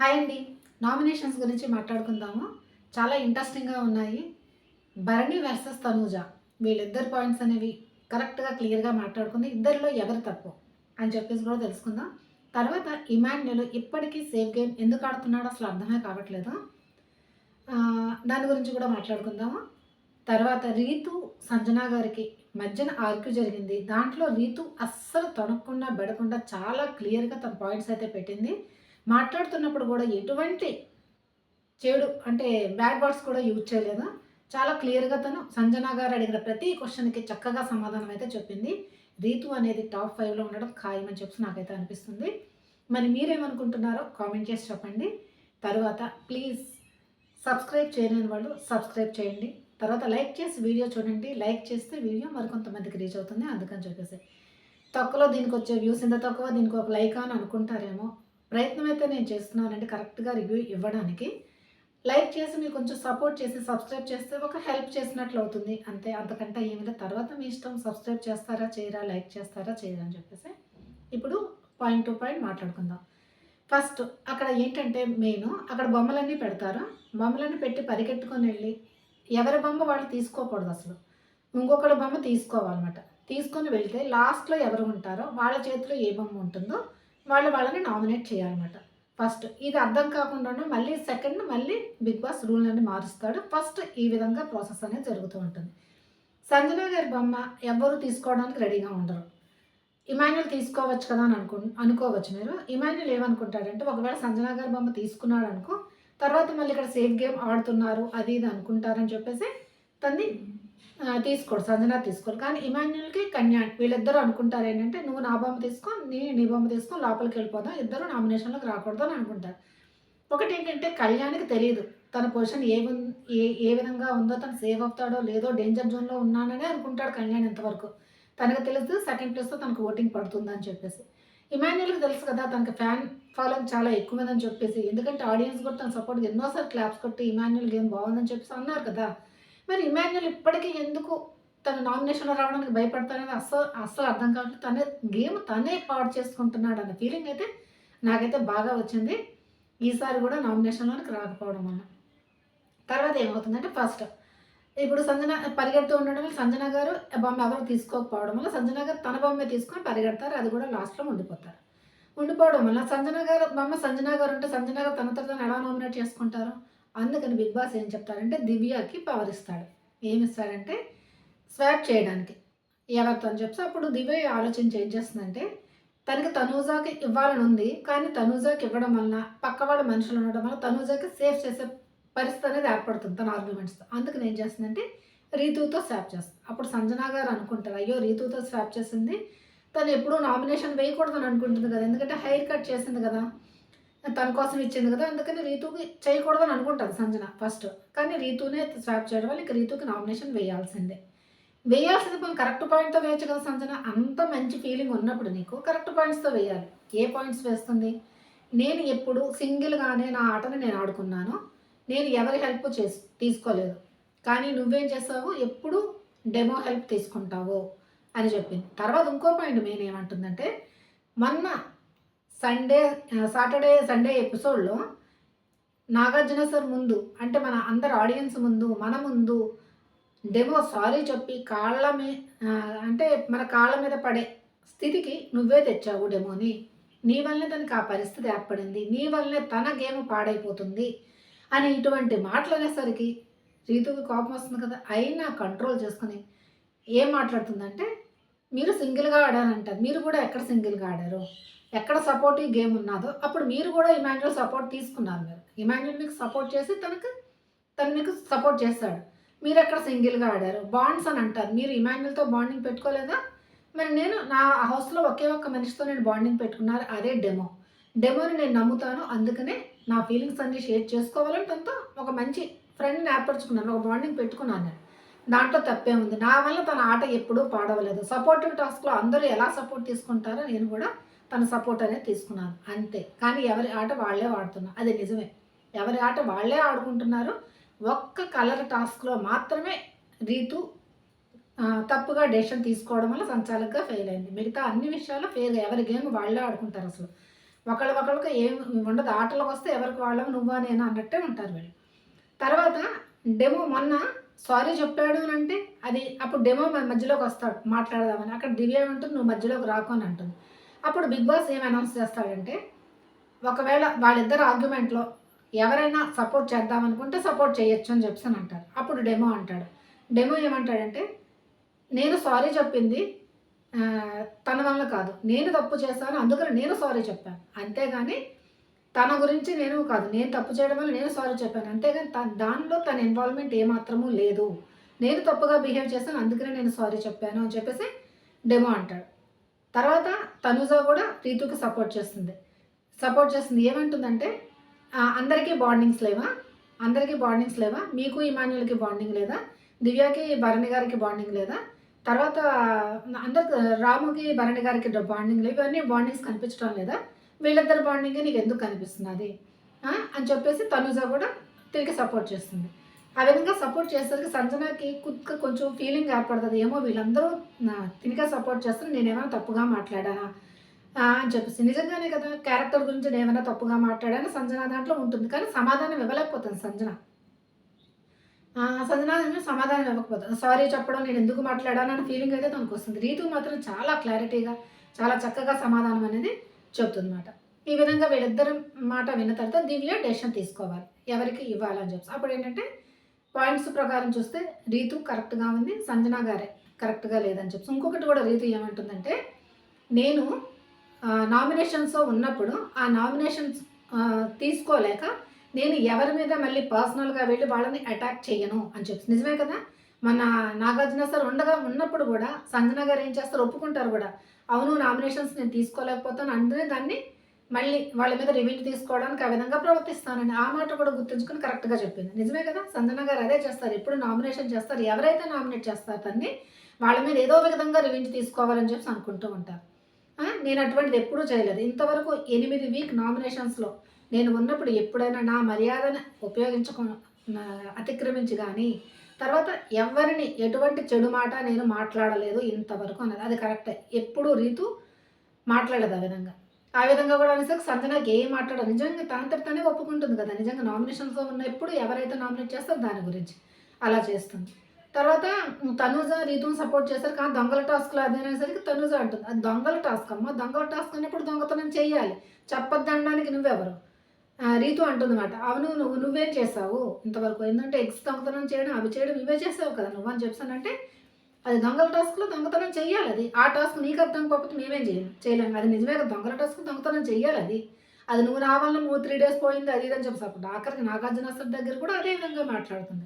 Hi అండి. Nominations గురించి మాట్లాడుకుందాము. చాలా ఇంట్రెస్టింగ్గా ఉన్నాయి. భరణి వర్సెస్ తనూజ. వీళ్ళిద్దరు పాయింట్స్ అనేవి కరెక్ట్గా క్లియర్గా మాట్లాడుకుంది. ఇద్దరిలో ఎవరు తప్పు అని చెప్పేసి కూడా తెలుసుకుందాం. తర్వాత ఇమాన్యుల్ ఇప్పటికీ సేఫ్ గేమ్ ఎందుకు ఆడుతున్నాడో అసలు అర్థమే కావట్లేదు. దాని గురించి కూడా మాట్లాడుకుందాము. తర్వాత రీతు సంజనా గారికి మధ్యన ఆర్క్యూ జరిగింది. దాంట్లో రీతు అస్సలు తొనకుండా బెడకుండా చాలా క్లియర్గా తన పాయింట్స్ అయితే పెట్టింది. మాట్లాడుతున్నప్పుడు కూడా ఎటువంటి చెడు అంటే బ్యాడ్ వర్డ్స్ కూడా యూజ్ చేయలేదు? చాలా క్లియర్గా తను సంజనా గారు అడిగిన ప్రతి క్వశ్చన్కి చక్కగా సమాధానం అయితే చెప్పింది. రీతు అనేది టాప్ ఫైవ్లో ఉండడం ఖాయమని చెప్పి నాకైతే అనిపిస్తుంది. మరి మీరేమనుకుంటున్నారో కామెంట్ చేసి చెప్పండి. తర్వాత ప్లీజ్ సబ్స్క్రైబ్ చేయలేని వాళ్ళు సబ్స్క్రైబ్ చేయండి. తర్వాత లైక్ చేసి వీడియో చూడండి. లైక్ చేస్తే వీడియో మరికొంతమందికి రీచ్ అవుతుంది. అందుకని చెప్పేసి తక్కువలో దీనికి వచ్చే వ్యూస్ ఇంత తక్కువ దీనికి ఒక లైక్ అని అనుకుంటారేమో. ప్రయత్నం అయితే నేను చేస్తున్నానంటే కరెక్ట్గా రివ్యూ ఇవ్వడానికి. లైక్ చేసి మీరు కొంచెం సపోర్ట్ చేసి సబ్స్క్రైబ్ చేస్తే ఒక హెల్ప్ చేసినట్లు అవుతుంది. అంతే అంతకంటే ఏమైనా తర్వాత మీ ఇష్టం సబ్స్క్రైబ్ చేస్తారా చేయరా లైక్ చేస్తారా చేయరా అని చెప్పేసి ఇప్పుడు పాయింట్ టు పాయింట్ మాట్లాడుకుందాం. ఫస్ట్ అక్కడ ఏంటంటే మెయిన్ అక్కడ బొమ్మలన్నీ పెడతారు. బొమ్మలన్నీ పెట్టి పరిగెట్టుకొని వెళ్ళి ఎవరి బొమ్మ వాళ్ళు తీసుకోకూడదు అసలు. ఇంకొకటి బొమ్మ తీసుకోవాలన్నమాట. తీసుకొని వెళ్తే లాస్ట్లో ఎవరు ఉంటారో వాళ్ళ చేతిలో ఏ బొమ్మ ఉంటుందో వాళ్ళు వాళ్ళని నామినేట్ చేయాలన్నమాట. ఫస్ట్ ఇది అర్థం కాకుండా మళ్ళీ సెకండ్ మళ్ళీ బిగ్ బాస్ రూల్ మారుస్తాడు. ఫస్ట్ ఈ విధంగా ప్రాసెస్ అనేది జరుగుతూ ఉంటుంది. సంజన గారి బొమ్మ ఎవరు తీసుకోవడానికి రెడీగా ఉండరు. ఇమాన్యుల్ తీసుకోవచ్చు కదా అని అనుకు అనుకోవచ్చు మీరు. ఇమాన్యుల్ ఏమనుకుంటాడంటే ఒకవేళ సంజన గారి బొమ్మ తీసుకున్నాడు అనుకో తర్వాత మళ్ళీ ఇక్కడ సేఫ్ గేమ్ ఆడుతున్నారు అది ఇది అనుకుంటారని చెప్పేసి తన్ని తీసుకోడు సంజన తీసుకోడు కానీ ఇమాన్యుల్కి కన్యాణ్ వీళ్ళిద్దరూ అనుకుంటారు ఏంటంటే నువ్వు నా బొమ్మ తీసుకో నీ నీ బొమ్మ తీసుకో లోపలికి వెళ్ళిపోదాం ఇద్దరు నామినేషన్లోకి రాకూడదు అని అనుకుంటారు. ఒకటి ఏంటంటే కళ్యాణ్కి తెలియదు తన పొజిషన్ ఏ ఏ ఏ విధంగా ఉందో తను సేవ్ అవుతాడో లేదో డేంజర్ జోన్లో ఉన్నాననే అనుకుంటాడు కళ్యాణ్ ఇంతవరకు. తనకు తెలుసు సెకండ్ ప్లేస్తో తనకు ఓటింగ్ పడుతుందని చెప్పేసి. ఇమాన్యుల్కి తెలుసు కదా తనకు ఫ్యాన్ ఫాలోయింగ్ చాలా ఎక్కువ ఉందని చెప్పేసి. ఎందుకంటే ఆడియన్స్ కూడా తన సపోర్ట్ ఎన్నోసార్లు క్లాప్స్ కొట్టి ఇమాన్యుల్ గేమ్ బాగుందని చెప్పేసి అన్నారు కదా. మరి ఇమాన్యుల్ ఇప్పటికీ ఎందుకు తన నామినేషన్లో రావడానికి భయపడతానని అస్సలు అస్సలు అర్థం కావట్లేదు. తనే గేమ్ తనే పాడు చేసుకుంటున్నాడు అన్న ఫీలింగ్ అయితే నాకైతే బాగా వచ్చింది. ఈసారి కూడా నామినేషన్లోనికి రాకపోవడం వల్ల. తర్వాత ఏమవుతుందంటే ఫస్ట్ ఇప్పుడు సంజన పరిగెడుతూ ఉండడం వల్ల సంజన గారు బొమ్మ ఎవరు తీసుకోకపోవడం వల్ల సంజన గారు తన బొమ్మే తీసుకొని పరిగెడతారు. అది కూడా లాస్ట్లో ఉండిపోతారు. ఉండిపోవడం వల్ల సంజన గారు బొమ్మ సంజన గారు ఉంటే సంజన గారు తన తను ఎలా నామినేట్ చేసుకుంటారు? అందుకని బిగ్ బాస్ ఏం చెప్తారంటే దివ్యకి పవర్ ఇస్తాడు. ఏమి ఇస్తాడంటే స్వాప్ చేయడానికి. ఎవరితో అని చెప్తే అప్పుడు దివ్య ఆలోచించి ఏం చేస్తుందంటే తనకి తనూజాకి ఇవ్వాలని ఉంది కానీ తనూజాకి ఇవ్వడం వలన పక్కవాడు మనుషులు ఉండడం వల్ల తనూజాకి సేఫ్ చేసే పరిస్థితి అనేది ఏర్పడుతుంది తన ఆర్గ్యుమెంట్స్తో అందుకని ఏం చేస్తుందంటే రీతుతో స్వాప్ చేస్తుంది. అప్పుడు సంజనా గారు అనుకుంటారు అయ్యో రీతుతో స్వాప్ చేసింది. తను ఎప్పుడూ నామినేషన్ వేయకూడదని అనుకుంటుంది కదా. ఎందుకంటే హెయిర్ కట్ చేసింది కదా. తన కోసం ఇచ్చింది కదా అందుకని రీతుకి చేయకూడదని అనుకుంటుంది సంజన ఫస్ట్ కానీ రీతునే స్వాప్ చేయడం వల్ల ఇక రీతుకి నామినేషన్ వేయాల్సిందే. వేయాల్సింది మనం కరెక్ట్ పాయింట్తో వేయచ్చు కదా సంజన? అంత మంచి ఫీలింగ్ ఉన్నప్పుడు నీకు కరెక్ట్ పాయింట్స్తో వేయాలి. ఏ పాయింట్స్ వేస్తుంది? నేను ఎప్పుడు సింగిల్గానే నా ఆటని నేను ఆడుకున్నాను. నేను ఎవరి హెల్ప్ చేసి తీసుకోలేదు. కానీ నువ్వేం చేస్తావు ఎప్పుడు డెమో హెల్ప్ తీసుకుంటావు అని చెప్పింది. తర్వాత ఇంకో పాయింట్ మెయిన్ ఏమంటుందంటే మొన్న సండే సాటర్డే సండే ఎపిసోడ్లో నాగార్జున సార్ ముందు అంటే మన అందరు ఆడియన్స్ ముందు మన ముందు డెమో సారీ చెప్పి కాళ్ళ మీ అంటే మన కాళ్ళ మీద పడే స్థితికి నువ్వే తెచ్చావు డెమోని. నీ వల్లనే తనకి ఆ పరిస్థితి ఏర్పడింది. నీ వల్లనే తన గేమ్ పాడైపోతుంది అని ఇటువంటి మాటలు అనేసరికి రీతుకి కోపం వస్తుంది కదా. అయినా కంట్రోల్ చేసుకుని ఏం మాట్లాడుతుందంటే మీరు సింగిల్గా ఆడారంట. మీరు కూడా ఎక్కడ సింగిల్గా ఆడారు? ఎక్కడ సపోర్టివ్ గేమ్ ఉన్నదో అప్పుడు మీరు కూడా ఇమాన్యుల్ సపోర్ట్ తీసుకున్నారు మీరు. ఇమాన్యుల్ మీకు సపోర్ట్ చేసి తనకు తను మీకు సపోర్ట్ చేస్తాడు. మీరు ఎక్కడ సింగిల్గా ఆడారు? బాండ్స్ అని అంటారు. మీరు ఇమాన్యుల్తో బాండింగ్ పెట్టుకోలేదా? మరి నేను నా హౌస్లో ఒకే ఒక్క మనిషితో నేను బాండింగ్ పెట్టుకున్నారు అదే డెమో డెమోని నేను నమ్ముతాను అందుకనే నా ఫీలింగ్స్ అన్ని షేర్ చేసుకోవాలని తనతో ఒక మంచి ఫ్రెండ్ని ఏర్పరచుకున్నాను ఒక బాండింగ్ పెట్టుకున్నాను నేను. దాంట్లో తప్పే ఉంది. నా వల్ల తన ఆట ఎప్పుడూ పాడవలేదు. సపోర్టివ్ టాస్క్లో అందరూ ఎలా సపోర్ట్ తీసుకుంటారో నేను కూడా తన సపోర్ట్ అనేది తీసుకున్నాను అంతే. కానీ ఎవరి ఆట వాళ్ళే ఆడుతున్నారు. అది నిజమే. ఎవరి ఆట వాళ్ళే ఆడుకుంటున్నారు. ఒక్క కలర్ టాస్క్లో మాత్రమే రీతు తప్పుగా డెసిషన్ తీసుకోవడం వల్ల సంచాలకుగా ఫెయిల్ అయింది. మిగతా అన్ని విషయాల్లో ఫెయిల్ ఎవరి గేమ్ వాళ్ళే ఆడుకుంటారు అసలు. ఒకళ్ళు ఒకళ్ళకి ఏం ఉండదు. ఆటలకు వస్తే ఎవరికి వాళ్ళ నువ్వా నేను అన్నట్టే ఉంటారు వీళ్ళు. తర్వాత డెమో మొన్న సారీ చెప్పాడు అని అంటే అది అప్పుడు డెమో మధ్యలోకి వస్తాడు. మాట్లాడదామని. అక్కడ దివ్య ఉంటుంది నువ్వు మధ్యలోకి రాకు అని అంటుంది. అప్పుడు బిగ్ బాస్ ఏం అనౌన్స్ చేస్తాడంటే ఒకవేళ వాళ్ళిద్దరు ఆర్గ్యుమెంట్లో ఎవరైనా సపోర్ట్ చేద్దామనుకుంటే సపోర్ట్ చేయొచ్చు అని చెప్పి అంటారు. అప్పుడు డెమో అంటాడు. డెమో ఏమంటాడంటే నేను సారీ చెప్పింది తన వల్ల కాదు. నేను తప్పు చేశాను అందుకని నేను సారీ చెప్పాను. అంతేగాని తన గురించి నేను కాదు. నేను తప్పు చేయడం వల్ల నేను సారీ చెప్పాను. అంతేగాని తన దానిలో తన ఇన్వాల్వ్మెంట్ ఏమాత్రమూ లేదు. నేను తప్పుగా బిహేవ్ చేశాను అందుకనే నేను సారీ చెప్పాను అని చెప్పేసి డెమో అంటాడు. తర్వాత తనుజ కూడా రీతుకి సపోర్ట్ చేస్తుంది. సపోర్ట్ చేస్తుంది. ఏమంటుందంటే అందరికీ బాండింగ్స్ లేవా? అందరికీ బాండింగ్స్ లేవా? మీకు ఇమాన్యుల్కి బాండింగ్ లేదా? దివ్యాకి భరణి గారికి బాండింగ్ లేదా? తర్వాత అందరికి రాముకి భరణి గారికి బాండింగ్ లేవు. ఇవన్నీ బాండింగ్స్ కనిపించడం లేదా? వీళ్ళిద్దరు బాండింగ్ నీకు ఎందుకు కనిపిస్తున్నది అని చెప్పేసి తనుజ కూడా తిరిగి సపోర్ట్ చేస్తుంది. ఆ విధంగా సపోర్ట్ చేసేసరికి సంజనాకి కుక్క కొంచెం ఫీలింగ్ ఏర్పడుతుంది. ఏమో వీళ్ళందరూ నా- తినిగా సపోర్ట్ చేస్తారు. నేనేమైనా తప్పుగా మాట్లాడానా? అని చెప్పేసి. నిజంగానే కదా క్యారెక్టర్ గురించి నేను ఏమైనా తప్పుగా మాట్లాడాను? సంజన దాంట్లో ఉంటుంది. కానీ సమాధానం ఇవ్వలేకపోతుంది సంజన. సంజన సమాధానం ఇవ్వకపోతుంది. సారీ చెప్పడం నేను ఎందుకు మాట్లాడాను? అనే ఫీలింగ్ అయితే తనకు వస్తుంది. రీతు మాత్రం చాలా క్లారిటీగా చాలా చక్కగా సమాధానం అనేది చెప్తుందన్నమాట. ఈ విధంగా వీళ్ళిద్దరి మాట విన్న తర్వాత దివ్య డెసిషన్ తీసుకోవాలి. ఎవరికి ఇవ్వాలని చెప్పి అప్పుడు ఏంటంటే పాయింట్స్ ప్రకారం చూస్తే రీతు కరెక్ట్గా ఉంది సంజన గారే కరెక్ట్గా లేదని చెప్పి. ఇంకొకటి కూడా రీతు ఏమంటుందంటే నేను నామినేషన్స్ ఉన్నప్పుడు ఆ నామినేషన్స్ తీసుకోలేక నేను ఎవరి మీద మళ్ళీ పర్సనల్గా వెళ్ళి వాళ్ళని అటాక్ చేయను అని చెప్పి. నిజమే కదా? మన నాగార్జున సార్ ఉండగా ఉన్నప్పుడు కూడా సంజన గారు ఏం చేస్తారు? ఒప్పుకుంటారు కూడా. అవును నామినేషన్స్ నేను తీసుకోలేకపోతాను. అందరూ దాన్ని మళ్ళీ వాళ్ళ మీద రివీల్ తీసుకోవడానికి ఆ విధంగా ప్రవర్తిస్తానని ఆ మాట కూడా గుర్తుంచుకుని కరెక్ట్గా చెప్పింది. నిజమే కదా? సంజన గారు అదే చేస్తారు. ఎప్పుడు నామినేషన్ చేస్తారు. ఎవరైతే నామినేట్ చేస్తారు తన్ని వాళ్ళ మీద ఏదో ఒక విధంగా రివెంజ్ తీసుకోవాలని చెప్పి అనుకుంటూ ఉంటారు. నేను అటువంటిది ఎప్పుడూ చేయలేదు. ఇంతవరకు ఎనిమిది వీక్ నామినేషన్స్లో నేను ఉన్నప్పుడు ఎప్పుడైనా నా మర్యాదను ఉపయోగించక నా- అతిక్రమించి కానీ తర్వాత ఎవరిని ఎటువంటి చెడు మాట నేను మాట్లాడలేదు ఇంతవరకు అన్నది. అది కరెక్టే ఎప్పుడూ రీతు మాట్లాడదు ఆ విధంగా. ఆ విధంగా కూడా అనేసరికి సంజనాకి ఏం మాట్లాడదు నిజంగా తనంతటి తనే ఒప్పుకుంటుంది కదా. నిజంగా నామినేషన్స్లో ఉన్నప్పుడు ఎవరైతే నామినేట్ చేస్తారో దాని గురించి అలా చేస్తుంది. తర్వాత తనూజ రీతును సపోర్ట్ చేశారు కానీ దొంగల టాస్క్లో అది అనేసరికి తనూజ అంటుంది. అది దొంగల టాస్క్ అమ్మ. దొంగల టాస్క్ అన్నప్పుడు దొంగతనం చేయాలి. చెప్పొద్దనడానికి నువ్వెవరు? ఆ, రీతు అంటుందన్నమాట. అవును నువ్వు నువ్వేం చేసావు ఇంతవరకు? ఏంటంటే ఎగ్స్ దొంగతనం చేయడం అవి చేయడం ఇవే చేసావు కదా. నువ్వు అని చెప్పానంటే అది దొంగల టాస్క్లో దొంగతనం చేయాలి అది. ఆ టాస్క్ నీకు అర్థం కాకపోతే మేమేం చేయలేము చేయలేము అది నిజమే కదా దొంగల టాస్క్ దొంగతనం చేయాలి అది. అది నువ్వు నా వల్ల నువ్వు త్రీ డేస్ పోయింది అది ఇదని అని చెప్పి ఆఖరికి నాగార్జున సార్ దగ్గర కూడా అదే విధంగా మాట్లాడుతుంది.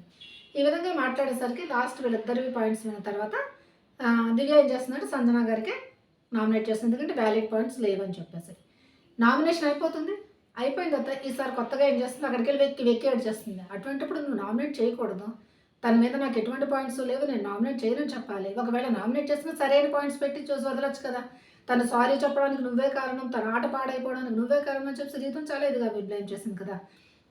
ఈ విధంగా మాట్లాడేసరికి లాస్ట్ వీళ్ళిద్దరివి పాయింట్స్ విన్న తర్వాత దివ్య ఏం చేస్తుందంటే సంజన గారికి నామినేట్ చేస్తుంది. ఎందుకంటే వ్యాలిడ్ పాయింట్స్ లేవని చెప్పేసి. నామినేషన్ అయిపోతుంది. అయిపోయిన తర్వాత ఈసారి కొత్తగా ఏం చేస్తుంది? అక్కడికి వెళ్ళి వెక్కి వెక్కి ఏడ్ చేస్తుంది అటువంటిప్పుడు నువ్వు నామినేట్ చేయకూడదు. తన మీద నాకు ఎటువంటి పాయింట్స్ లేవు నేను నామినేట్ చేయనని చెప్పాలి. ఒకవేళ నామినేట్ చేసినా సరైన పాయింట్స్ పెట్టి చూసి వదలొచ్చు కదా. తను సారీ చెప్పడానికి నువ్వే కారణం తన ఆట పాడైపోవడానికి నువ్వే కారణం అని చెప్పి రీతం చాలా ఇదిగా బ్లేమ్ చేసింది కదా.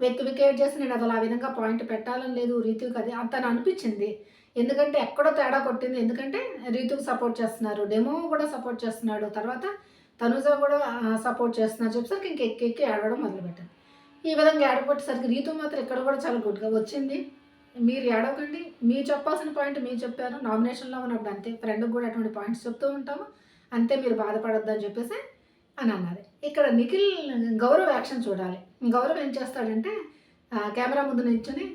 వెక్కి వికేట్ చేసి నేను అసలు ఆ విధంగా పాయింట్ పెట్టాలని లేదు రీతుకి అది తను అనిపించింది. ఎందుకంటే ఎక్కడో తేడా కొట్టింది. ఎందుకంటే రీతుకు సపోర్ట్ చేస్తున్నారు డెమో కూడా సపోర్ట్ చేస్తున్నాడు. తర్వాత తనుజ కూడా సపోర్ట్ చేస్తున్నారు చెప్పేసరికి ఇంక ఎక్కి ఎక్కి ఆడవడం మొదలుపెట్టాను ఈ విధంగా ఆడపట్టేసరికి రీతు మాత్రం ఇక్కడ కూడా చాలా గుడ్గా వచ్చింది. మీరు ఏడవకండి. మీరు చెప్పాల్సిన పాయింట్ మీరు చెప్పారు. నామినేషన్లో ఉన్నప్పుడు అంతే. ఫ్రెండ్కి కూడా అటువంటి పాయింట్స్ చెప్తూ ఉంటాము. అంతే మీరు బాధపడొద్దు అని చెప్పేసి అని అన్నది. ఇక్కడ నిఖిల్ గౌరవ్ యాక్షన్ చూడాలి. గౌరవ్ ఏం చేస్తాడంటే కెమెరా ముందు నిల్చొని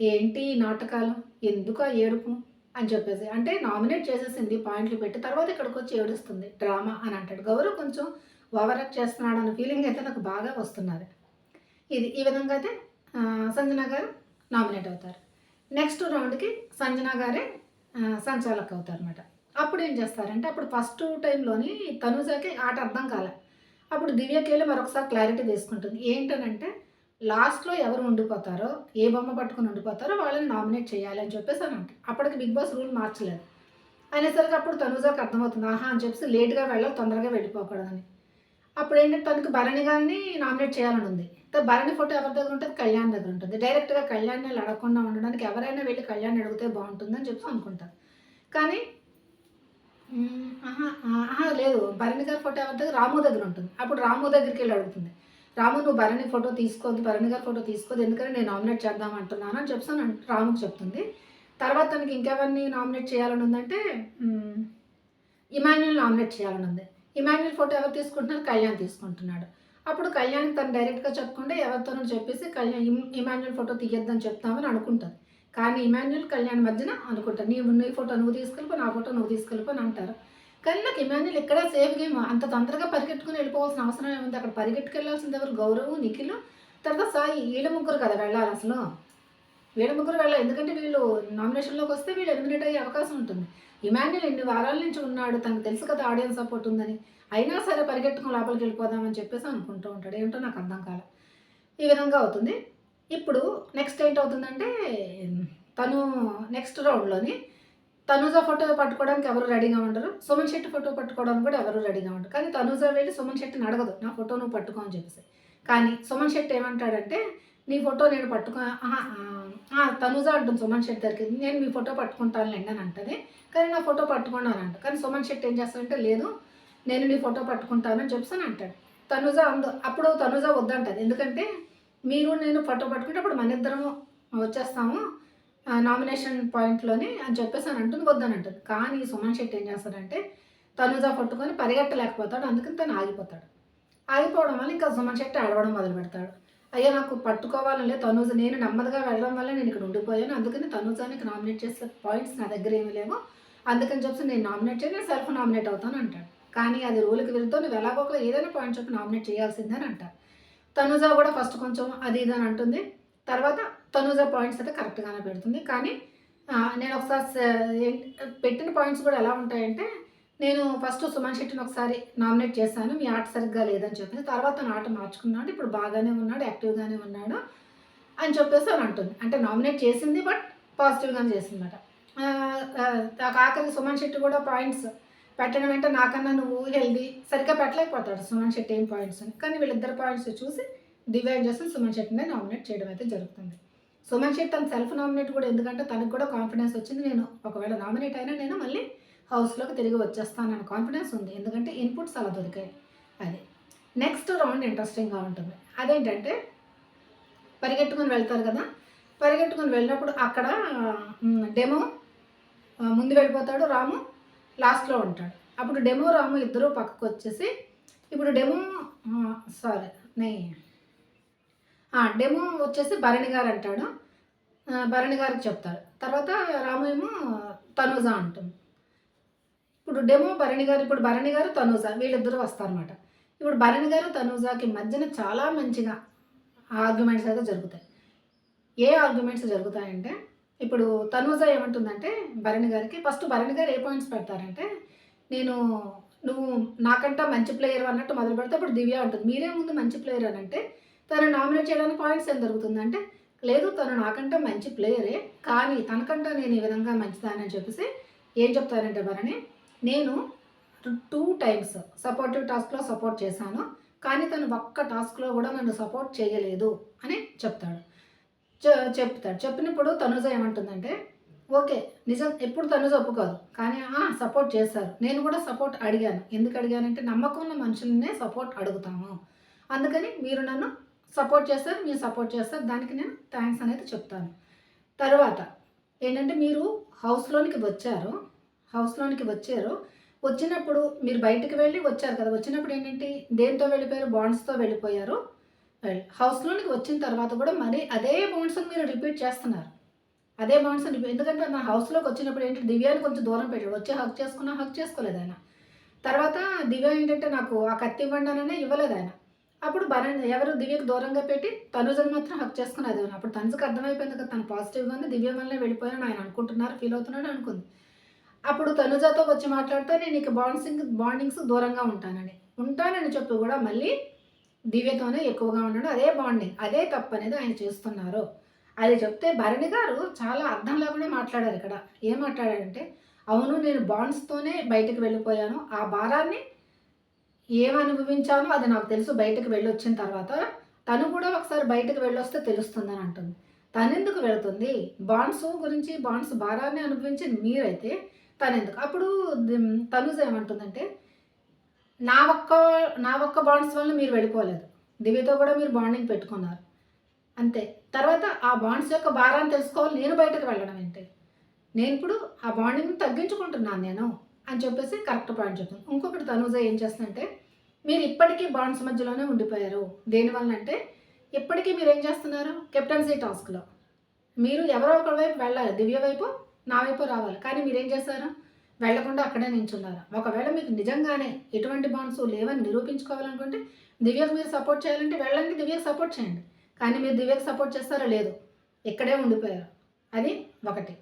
ఏంటి నాటకాలు? ఎందుకు ఆ ఏడుపు? అని చెప్పేసి. అంటే నామినేట్ చేసేసింది పాయింట్లు పెట్టి తర్వాత ఇక్కడికి వచ్చి ఏడుస్తుంది. డ్రామా అని అంటాడు. గౌరవ్ కొంచెం ఓవర్ యాక్ట్ చేస్తున్నాడు అన్న ఫీలింగ్ అయితే నాకు బాగా వస్తున్నది. ఇది ఈ విధంగా అయితే సంజన గారు నామినేట్ అవుతారు. నెక్స్ట్ రౌండ్కి సంజన గారే సంచాలక్ అవుతారనమాట అప్పుడు ఏం చేస్తారంటే అప్పుడు ఫస్ట్ టైంలోని తనుజాకి ఆట అర్థం కాలే. అప్పుడు దివ్యకి వెళ్ళి మరొకసారి క్లారిటీ తీసుకుంటుంది. ఏంటనంటే లాస్ట్లో ఎవరు ఉండిపోతారో ఏ బొమ్మ పట్టుకుని ఉండిపోతారో వాళ్ళని నామినేట్ చేయాలి అని చెప్పేసి అని అంటే అప్పటికి బిగ్ బాస్ రూల్ మార్చలేదు. అనేసరికి అప్పుడు తనుజాకి అర్థమవుతుంది ఆహా అని చెప్పేసి లేట్గా వెళ్ళాలి తొందరగా వెళ్ళిపోకూడదని. అప్పుడు ఏంటంటే తనకి భరణి గారిని నామినేట్ చేయాలని ఉంది. భరణి ఫోటో ఎవరి దగ్గర ఉంటుంది కళ్యాణ్ దగ్గర ఉంటుంది డైరెక్ట్గా కళ్యాణ్ అడగకుండా ఉండడానికి ఎవరైనా వెళ్ళి కళ్యాణ్ అడిగితే బాగుంటుందని చెప్పి అనుకుంటారు కానీ అహా! లేదు. భరణి గారి ఫోటో దగ్గర రాము దగ్గర ఉంటుంది. అప్పుడు రాము దగ్గరికి వెళ్ళి అడుగుతుంది. రాము నువ్వు భరణి ఫోటో తీసుకోవద్దు. భరణి గారి ఫోటో తీసుకోవద్దు. ఎందుకంటే నేను నామినేట్ చేద్దాం అంటున్నాను అని చెప్పేసని రాముకు చెప్తుంది. తర్వాత తనకి ఇంకెవరిని నామినేట్ చేయాలని ఉందంటే ఇమాన్యుల్ నామినేట్ చేయాలని ఉంది. ఇమాన్యుల్ ఫోటో ఎవరు తీసుకుంటున్నారు? కళ్యాణ్ తీసుకుంటున్నాడు. అప్పుడు కళ్యాణ్ తను డైరెక్ట్‌గా చెప్పకుండా ఎవరితోనూ చెప్పేసి కళ్యాణ్ ఇమాన్యుల్ ఫోటో తీయొద్దని చెప్తామని అనుకుంటారు కానీ ఇమాన్యుల్, కళ్యాణ్ మధ్యన అనుకుంటారు. నీ నీ ఫోటో నువ్వు తీసుకెళ్ళిపో. నా ఫోటో నువ్వు తీసుకెళ్ళిపోని అంటారు. కానీ నాకు ఇమాన్యుల్ ఇక్కడ సేఫ్ గేమ్. అంత తొందరగా పరిగెట్టుకుని వెళ్ళిపోవాల్సిన అవసరం ఏముంది? అక్కడ పరిగెట్టుకెళ్ళాల్సింది ఎవరు? గౌరవ్, నిఖిల్, తర్వాత సాయి. వీళ్ళ ముగ్గురు కదా వెళ్ళాలి అసలు. వీళ్ళ ముగ్గురు వెళ్ళాలి. ఎందుకంటే వీళ్ళు నామినేషన్‌లోకి వస్తే వీళ్ళు ఎలిమినేట్ అయ్యే అవకాశం ఉంటుంది. ఇమాన్యుల్ ఎన్ని వారాల నుంచి ఉన్నాడు. తనకు తెలుసు కదా ఆడియన్స్ సపోర్ట్ ఉందని. అయినా సరే పరిగెట్టుకుని లోపలికి వెళ్ళిపోదామని చెప్పేసి అనుకుంటూ ఉంటాడు. ఏంటో నాకు అర్థం కాల ఈ విధంగా అవుతుంది. ఇప్పుడు నెక్స్ట్ ఏంటవుతుందంటే తను నెక్స్ట్ రౌండ్‌లోని తనూజ ఫోటో పట్టుకోవడానికి ఎవరు రెడీగా ఉండరు. సుమన్ శెట్టి ఫోటో పట్టుకోవడానికి కూడా ఎవరు రెడీగా ఉండరు. కానీ తనూజ వెళ్ళి సుమన్ శెట్టిని అడగదు. నా ఫోటో నువ్వు పట్టుకో అని చెప్పేసి. కానీ సుమన్ శెట్టి ఏమంటాడంటే నీ ఫోటో నేను పట్టుకో తనూజ అంటుంది సుమన్ శెట్టి దగ్గరికి. నేను మీ ఫోటో పట్టుకుంటానులేండి అని అంటుంది కానీ నా ఫోటో పట్టుకున్నానంట అంట. కానీ సుమన్ శెట్టి ఏం చేస్తానంటే లేదు నేను నీ ఫోటో పట్టుకుంటానని చెప్తాను అంటాడు. తనుజ అందు అప్పుడు తనుజ వద్దంటది. ఎందుకంటే మీరు నేను ఫోటో పట్టుకుంటే అప్పుడు మన ఇద్దరము వచ్చేస్తాము. నామినేషన్ పాయింట్‌లోని అని చెప్పేసి అని అంటుంది. వద్దని కానీ సుమన్ శెట్టి ఏం చేస్తాడంటే తనుజ పట్టుకొని పరిగెట్టలేకపోతాడు. అందుకని తను ఆగిపోతాడు. ఆగిపోవడం వల్ల ఇంకా సుమన్ శెట్టి అడవడం మొదలుపెడతాడు. అయ్యో! నాకు పట్టుకోవాలని లేదు తనూజ నేను నెమ్మదిగా వెళ్ళడం వల్ల నేను ఇక్కడ ఉండిపోయాను. అందుకని తనూజానికి నామినేట్ చేసే పాయింట్స్ నా దగ్గర ఏమి లేవు. అందుకని చెప్పేసి నేను నామినేట్ చేయను. నేను సెల్ఫ్ నామినేట్ అవుతాను అంటాడు. కానీ అది రూల్‌కి విరుద్ధం. నువ్వు ఎలాగో ఏదైనా పాయింట్ చెప్పి నామినేట్ చేయాల్సిందే అని అంటారు. తనుజ కూడా ఫస్ట్ కొంచెం అది ఇది అని అంటుంది. తర్వాత తనుజ పాయింట్స్ అయితే కరెక్ట్‌గానే పెడుతుంది. కానీ నేను ఒకసారి పెట్టిన పాయింట్స్ కూడా ఎలా ఉంటాయంటే నేను ఫస్ట్ సుమన్ శెట్టిని ఒకసారి నామినేట్ చేశాను. మీ ఆట సరిగ్గా లేదని చెప్పేసి. తర్వాత తను ఆట మార్చుకున్నాడు. ఇప్పుడు బాగానే ఉన్నాడు. యాక్టివ్‌గానే ఉన్నాడు అని చెప్పేసి అని అంటుంది. అంటే నామినేట్ చేసింది బట్ పాజిటివ్‌గానే చేసిందన్నమాట. ఆహ్, సుమన్ శెట్టి కూడా పాయింట్స్ పెట్టడం అంటే నాకన్నా నువ్వు హెల్దీ సరిగ్గా పెట్టలేకపోతాడు సుమన్ శెట్టి ఏం పాయింట్స్ అని. కానీ వీళ్ళిద్దరు పాయింట్స్ చూసి డివైడ్ చేసి సుమన్ శెట్టినే నామినేట్ చేయడం అయితే జరుగుతుంది. సుమన్ శెట్టి తన సెల్ఫ్ నామినేట్ కూడా ఎందుకంటే తనకు కూడా కాన్ఫిడెన్స్ వచ్చింది. నేను ఒకవేళ నామినేట్ అయినా నేను మళ్ళీ హౌస్‌లోకి తిరిగి వచ్చేస్తానన్న కాన్ఫిడెన్స్ ఉంది. ఎందుకంటే ఇన్‌పుట్స్ అలా దొరికాయి. అది. నెక్స్ట్ రౌండ్ ఇంట్రెస్టింగ్‌గా ఉంటుంది. అదేంటంటే పరిగెట్టుకొని వెళ్తారు కదా! పరిగెట్టుకొని వెళ్ళినప్పుడు అక్కడ డెమో ముందు వెళ్ళిపోతాడు రాము. లాస్ట్‌లో ఉంటాడు. అప్పుడు డెమో, రాము ఇద్దరు పక్కకు వచ్చేసి ఇప్పుడు డెమో సారీ నే డెమో వచ్చేసి భరణి గారు అంటాడు. భరణి గారికి చెప్తారు. తర్వాత రాము ఏమో తనూజ అంటుంది. ఇప్పుడు డెమో భరణి గారు ఇప్పుడు భరణి గారు, తనూజ వీళ్ళిద్దరూ వస్తారనమాట ఇప్పుడు భరణి గారు, తనూజకి మధ్యన చాలా మంచిగా ఆర్గ్యుమెంట్స్ అయితే జరుగుతాయి. ఏ ఆర్గ్యుమెంట్స్ జరుగుతాయంటే ఇప్పుడు తనూజ ఏమంటుందంటే భరణి గారికి ఫస్ట్ భరణి గారు ఏ పాయింట్స్ పెడతారంటే నేను నువ్వు నాకంటా మంచి ప్లేయర్ అన్నట్టు మొదలు పెడితే అప్పుడు దివ్య ఉంటుంది మీరే ముందు మంచి ప్లేయర్ అని అంటే తను నామినేట్ చేయడానికి పాయింట్స్ ఏం దొరుకుతుందంటే లేదు తను నాకంటే మంచి ప్లేయరే. కానీ తనకంటే నేను ఈ విధంగా మంచిదానని చెప్పేసి ఏం చెప్తారంటే భరణి నేను టూ టైమ్స్ సపోర్టివ్ టాస్క్‌లో సపోర్ట్ చేశాను. కానీ తను ఒక్క టాస్క్‌లో కూడా నన్ను సపోర్ట్ చేయలేదు అని చెప్తాడు. చె చెప్తాడు. చెప్పినప్పుడు తనుజ ఏమంటుందంటే ఓకే. నిజం ఎప్పుడు తనుజ ఒప్పుకోదు. కానీ సపోర్ట్ చేశారు. నేను కూడా సపోర్ట్ అడిగాను. ఎందుకు అడిగానంటే నమ్మకం ఉన్న మనుషులనే సపోర్ట్ అడుగుతాము. అందుకని మీరు నన్ను సపోర్ట్ చేస్తారు మీరు సపోర్ట్ చేస్తారు. దానికి నేను థ్యాంక్స్ అనేది చెప్తాను. తర్వాత ఏంటంటే మీరు హౌస్‌లోనికి వచ్చారు. హౌస్‌లోనికి వచ్చారు. వచ్చినప్పుడు మీరు బయటికి వెళ్ళి వచ్చారు కదా! వచ్చినప్పుడు ఏంటంటే దేనితో వెళ్ళిపోయారు? బాండ్స్‌తో వెళ్ళిపోయారు. వెల్ హౌస్‌లోనికి వచ్చిన తర్వాత కూడా మరీ అదే బాండ్స్‌ని మీరు రిపీట్ చేస్తున్నారు. అదే బాండ్స్‌ని ఎందుకంటే నా హౌస్‌లోకి వచ్చినప్పుడు ఏంటి దివ్యాని కొంచెం దూరం పెట్టాడు. వచ్చి హక్ చేసుకున్నా హక్ చేసుకోలేదు ఆయన. తర్వాత దివ్య ఏంటంటే నాకు ఆ కత్తి ఇవ్వండి అననే ఇవ్వలేదు ఆయన. అప్పుడు భరణ్ ఎవరు దివ్యకు దూరంగా పెట్టి తనుజను మాత్రం హక్ చేసుకున్నది. అప్పుడు తనుజకి అర్థమైపోయింది కదా! తను పాజిటివ్‌గా ఉంది. దివ్య వల్లనే వెళ్ళిపోయాను ఆయన అనుకుంటున్నారు. ఫీల్ అవుతున్నాడు అనుకుంది. అప్పుడు తనుజతో వచ్చి మాట్లాడితే నేను ఇక బాండ్సింగ్ బాండింగ్స్ దూరంగా ఉంటానని. ఉంటానని చెప్పి కూడా మళ్ళీ దివ్యతోనే ఎక్కువగా ఉన్నాడు. అదే బాండింగ్. అదే తప్పు అనేది ఆయన చేస్తున్నారు. అది చెప్తే భరణి గారు చాలా అర్థం లేకుండా మాట్లాడారు ఇక్కడ. ఏం మాట్లాడారంటే అవును నేను బాండ్స్‌తోనే బయటకు వెళ్ళిపోయాను. ఆ భారాన్ని ఏమనుభవించానో అనుభవించానో అది నాకు తెలుసు బయటకు వెళ్ళొచ్చిన తర్వాత. తను కూడా ఒకసారి బయటకు వెళ్ళొస్తే తెలుస్తుందని అంటుంది. తనెందుకు వెళుతుంది బాండ్స్ గురించి బాండ్స్ భారాన్ని అనుభవించి మీరైతే తను ఎందుకు అప్పుడు తనుజ ఏమంటుందంటే నా ఒక్క నా ఒక్క బాండ్స్ వల్ల మీరు వెళ్ళిపోలేదు. దివ్యతో కూడా మీరు బాండింగ్ పెట్టుకున్నారు. అంతే. తర్వాత ఆ బాండ్స్ యొక్క భారాన్ని తెలుసుకోవాలి. నేను బయటకు వెళ్ళడం ఏంటి? నేను ఇప్పుడు ఆ బాండింగ్ తగ్గించుకుంటున్నాను నేను అని చెప్పేసి కరెక్ట్ పాయింట్ చెప్తాను ఇంకొకటి తనుజ ఏం చేస్తుందంటే మీరు ఇప్పటికీ బాండ్స్ మధ్యలోనే ఉండిపోయారు. దేనివల్ల అంటే ఇప్పటికీ మీరు ఏం చేస్తున్నారు? కెప్టెన్సీ టాస్క్లో మీరు ఎవరో ఒకరి వైపు వెళ్ళాలి. దివ్య వైపు నా వైపు రావాలి. కానీ మీరేం చేశారు వెళ్ళకుండా అక్కడే నించున్నారు? ఒకవేళ మీకు నిజంగానే ఎటువంటి బాండ్స్ లేవని నిరూపించుకోవాలనుకుంటే దివ్యకు మీరు సపోర్ట్ చేయాలంటే వెళ్ళండి దివ్యకు సపోర్ట్ చేయండి. కానీ మీరు దివ్యకు సపోర్ట్ చేస్తారో లేదు ఇక్కడే ఉండిపోయారు. అది ఒకటి.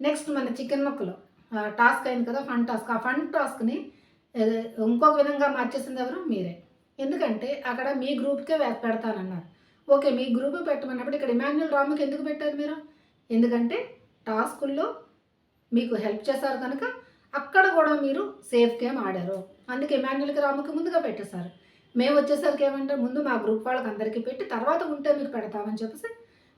నెక్స్ట్ మన చికెన్ ముక్కలు. టాస్క్ అయింది కదా ఫండ్ టాస్క్ ఆ ఫండ్ టాస్క్ని ఇంకొక విధంగా మార్చేసింది ఎవరు? మీరే. ఎందుకంటే అక్కడ మీ గ్రూప్కే పెడతానన్నారు. ఓకే మీ గ్రూప్ పెట్టమన్నప్పుడు ఇక్కడ ఇమాన్యుల్ రాముకి ఎందుకు పెట్టారు మీరు? ఎందుకంటే టాస్కుల్లో మీకు హెల్ప్ చేశారు కనుక అక్కడ కూడా మీరు సేఫ్ గేమ్ ఆడారు. అందుకే ఇమాన్యుల్కి రాముకి ముందుగా పెట్టేశారు. మేము వచ్చేసరికి ఏమంటే ముందు మా గ్రూప్ వాళ్ళకి అందరికీ పెట్టి తర్వాత ఉంటే మీకు పెడతామని చెప్పేసి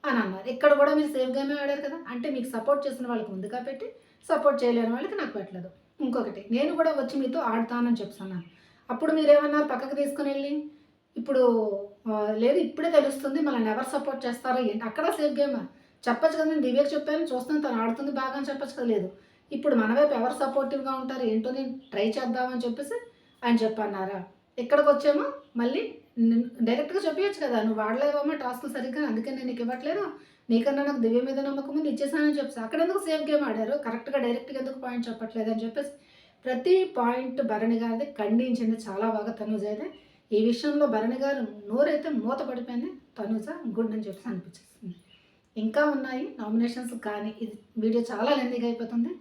అని అన్నారు. ఇక్కడ కూడా మీరు సేఫ్ గేమే ఆడారు కదా? అంటే మీకు సపోర్ట్ చేసిన వాళ్ళకి ముందుగా పెట్టి సపోర్ట్ చేయలేని వాళ్ళకి నాకు పెట్టలేదు. ఇంకొకటి నేను కూడా వచ్చి మీతో ఆడతానని చెప్తున్నాను అప్పుడు మీరేమన్నారు పక్కకు తీసుకుని వెళ్ళి ఇప్పుడు లేదు ఇప్పుడే తెలుస్తుంది మనల్ని ఎవరు సపోర్ట్ చేస్తారో ఏంటి? అక్కడ సేఫ్ గేమ్ చెప్పచ్చు కదా నేను దివ్యకి చెప్పాను చూస్తాను తను ఆడుతుంది బాగా అని చెప్పచ్చు కదా లేదు. ఇప్పుడు మన వైపు ఎవరు సపోర్టివ్గా ఉంటారు ఏంటో నేను ట్రై చేద్దామని చెప్పేసి ఆయన చెప్పన్నారా? ఇక్కడికి వచ్చేమో మళ్ళీ డైరెక్ట్గా చెప్పవచ్చు కదా నువ్వు వాడలేవమ్మా టాస్క్ సరిగ్గా అందుకే నేను నీకు ఇవ్వట్లేదు. నీకన్నా నాకు దివ్య మీద నమ్మకం ఉంది ఇచ్చేసానని చెప్పేసి. అక్కడ ఎందుకు సేఫ్ గేమ్ ఆడారు? కరెక్ట్గా డైరెక్ట్గా ఎందుకు పాయింట్ చెప్పట్లేదు అని చెప్పేసి. ప్రతి పాయింట్ భరణి గారిది ఖండించింది చాలా బాగా తనుజ అయితే. ఈ విషయంలో భరణి గారు నోరైతే మూత పడిపోయింది. తనుజ గుడ్ అని చెప్పేసి అనిపించేస్తుంది ఇంకా ఉన్నాయి నామినేషన్స్ కానీ ఇది వీడియో చాలా లెందీగా అయిపోతుంది.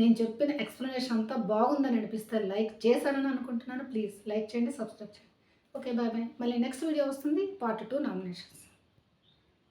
నేను చెప్పిన ఎక్స్ప్లెనేషన్ అంతా బాగుందని అనిపిస్తే లైక్ చేశానని అనుకుంటున్నాను. ప్లీజ్ లైక్ చేయండి సబ్స్క్రైబ్ చేయండి. ఓకే బాయ్ బాయ్ మళ్ళీ నెక్స్ట్ వీడియో వస్తుంది. Part two nominations